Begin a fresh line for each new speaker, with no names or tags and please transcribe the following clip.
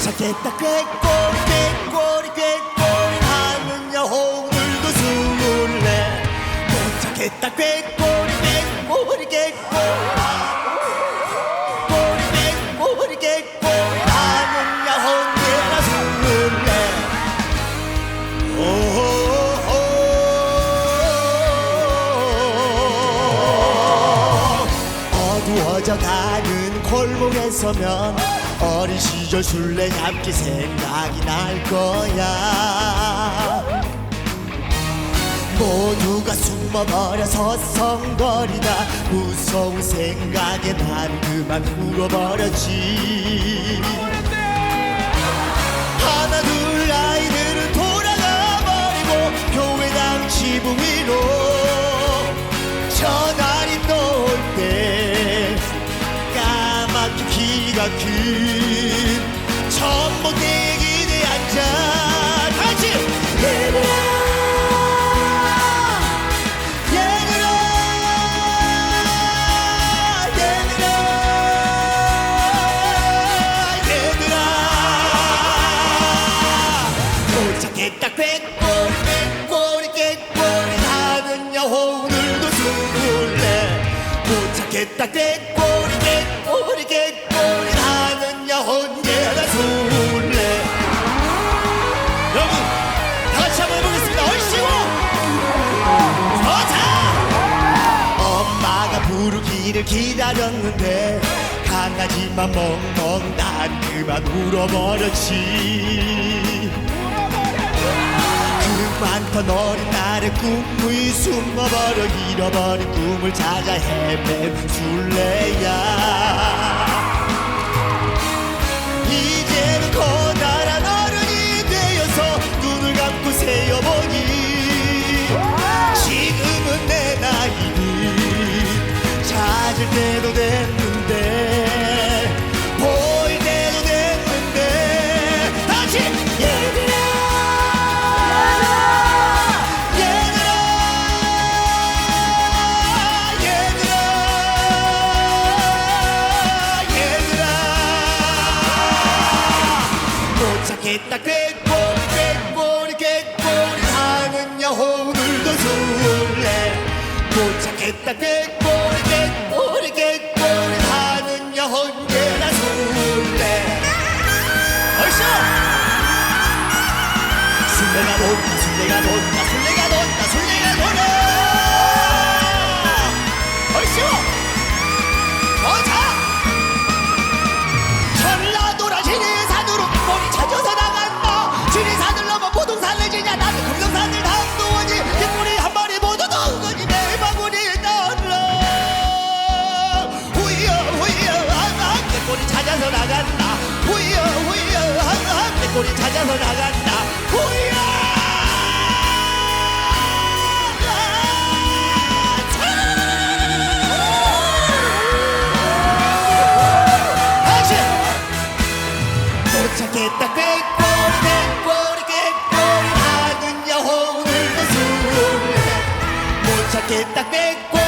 도착했다 꾀꼬리 꾀꼬리 꾀꼬리. 하는 여홍들도 술래. 도착했다 꾀꼬리 꾀꼬리 꾀꼬리. 꼬리 꾀꼬리 어두워져 가는 골목에 서면 어린 시절 술래잡기 생각이 날 거야. 모두가 숨어버려 서성거리다. 무서운 생각에 난 그만 울어버렸지 키가 큰 전봇대기에 앉아. 같이 얘들아! 얘들아 기다렸는데 강아지만 멍멍 난 그만 울어버렸지. 그 많던 어린 날의 꿈이 숨어버려 잃어버린 꿈을 찾아 헤맨 술래야 찾을 때도 됐는데 보일 때도 됐는데 다시 얘들아 얘들아 얘들아 도착했다 꾀꼬리 꾀꼬리 꾀꼬리 하는 여홍들도 술래. 도착했다 꾀꼬리 꾀꼬리 술래가 돈다 술래가 돈다 술래가 돈다 술래가 돈다 얼쑤 어자! 전라도라 지리산으로 머리 찾아서 나간다. 지리산을 넘어 부동산을 지냐 나는 금성산을 당도하니 뒷골이 한 마리 모두 넣으니 내 바구니에 넣어라 후이여 후이여 내 꼬리 찾아서 나간다. 후이여 후이여 내 꼬리 찾아서 나간다 Eita, que coisa!